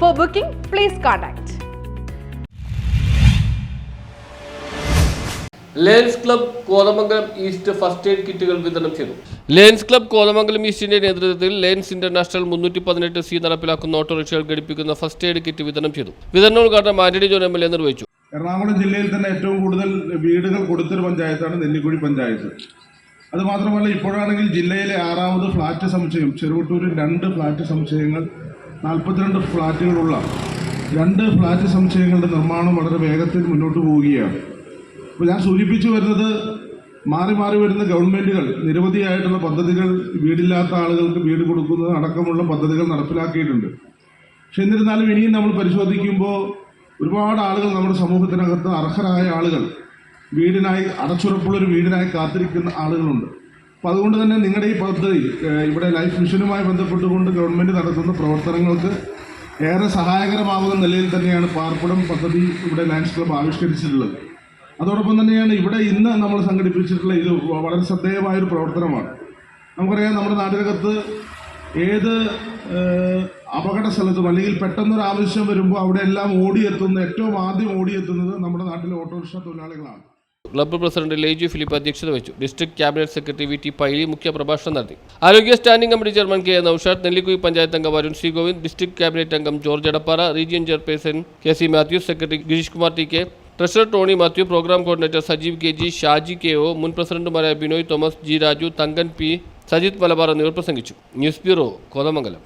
For booking please contact lions club Kothamangalam east first aid കിറ്റുകൾ വിതരണം ചെയ്തു. Lions club Kothamangalam ഈസ്റ്റിന്റെ നേതൃത്വത്തിൽ ലയൻസ് ഇന്റർനാഷണൽ മുന്നൂറ്റി പതിനെട്ട് സി നടപ്പിലാക്കുന്ന ഓട്ടോറിക്ഷകൾ ഘടിപ്പിക്കുന്ന ഫസ്റ്റ് എയ്ഡ് കിറ്റ് വിതരണം ചെയ്തു. വിതരണോദ്ഘാടനം Antony John M L A നിർവഹിച്ചു. എറണാകുളം ജില്ലയിൽ തന്നെ ഏറ്റവും കൂടുതൽ വീടുകൾ കൊടുത്തൊരു പഞ്ചായത്താണ് നെല്ലിക്കുഴി പഞ്ചായത്ത്. അതുമാത്രമല്ല ഇപ്പോഴാണെങ്കിൽ ജില്ലയിലെ ആറാമത് ഫ്ളാറ്റ് സമുച്ചയം ചെറുവട്ടൂരിൽ രണ്ട് ഫ്ളാറ്റ് സമുച്ചയങ്ങൾ നാൽപ്പത്തിരണ്ട് ഫ്ലാറ്റുകളുള്ള രണ്ട് ഫ്ലാറ്റ് സമുച്ചയങ്ങളുടെ നിർമ്മാണം വളരെ വേഗത്തിൽ മുന്നോട്ട് പോവുകയാണ്. അപ്പോൾ ഞാൻ സൂചിപ്പിച്ചു വരുന്നത് മാറി മാറി വരുന്ന ഗവൺമെന്റുകൾ നിരവധിയായിട്ടുള്ള പദ്ധതികൾ വീടില്ലാത്ത ആളുകൾക്ക് വീട് കൊടുക്കുന്നത് അടക്കമുള്ള പദ്ധതികൾ നടപ്പിലാക്കിയിട്ടുണ്ട്. പക്ഷെ എന്നിരുന്നാലും ഇനിയും നമ്മൾ പരിശോധിക്കുമ്പോൾ ഒരുപാട് ആളുകൾ നമ്മുടെ സമൂഹത്തിനകത്ത് അർഹരായ ആളുകൾ വീടിനായി അടച്ചുറപ്പുള്ളൊരു വീടിനായി കാത്തിരിക്കുന്ന ആളുകളുണ്ട്. അപ്പോൾ അതുകൊണ്ട് തന്നെ നിങ്ങളുടെ ഈ പദ്ധതി ഇവിടെ ലൈഫ് മിഷനുമായി ബന്ധപ്പെട്ടുകൊണ്ട് ഗവൺമെന്റ് നടത്തുന്ന പ്രവർത്തനങ്ങൾക്ക് ഏറെ സഹായകരമാകുന്ന നിലയിൽ തന്നെയാണ് പാർപ്പിടം പദ്ധതി ഇവിടെ ലയൻസ് ക്ലബ്ബ് ആവിഷ്കരിച്ചിട്ടുള്ളത്. അതോടൊപ്പം തന്നെയാണ് ഇവിടെ ഇന്ന് നമ്മൾ സംഘടിപ്പിച്ചിട്ടുള്ള ഇത് വളരെ ശ്രദ്ധേയമായൊരു പ്രവർത്തനമാണ്. നമുക്കറിയാം നമ്മുടെ നാട്ടിനകത്ത് ഏത് അപകട സ്ഥലത്തും അല്ലെങ്കിൽ പെട്ടെന്നൊരു ആവശ്യം വരുമ്പോൾ അവിടെ എല്ലാം ഓടിയെത്തുന്ന ഏറ്റവും ആദ്യം ഓടിയെത്തുന്നത് നമ്മുടെ നാട്ടിലെ ഓട്ടോറിക്ഷ തൊഴിലാളികളാണ്. ക്ലബ്ബ് പ്രസിഡന്റ് ലേജു ഫിലിപ്പ് അധ്യക്ഷത വഹിച്ചു. District cabinet secretary V T Paily മുഖ്യ പ്രഭാഷണം നടത്തി. ആരോഗ്യ standing committee chairman K Noushad Nellikuzhi panchayat അംഗം Arun C Govind district cabinet അംഗം George Edappara region chairperson K C Mathews secretary Girish Kumar T K treasurer Tony Mathew programme coordinator Sajeev K G Shaji K O മുൻ പ്രസിഡന്റുമാരായ Binoy Thomas G Raju Thankan P Sajith Malabar എന്നിവർ പ്രസംഗിച്ചു. News bureau Kothamangalam.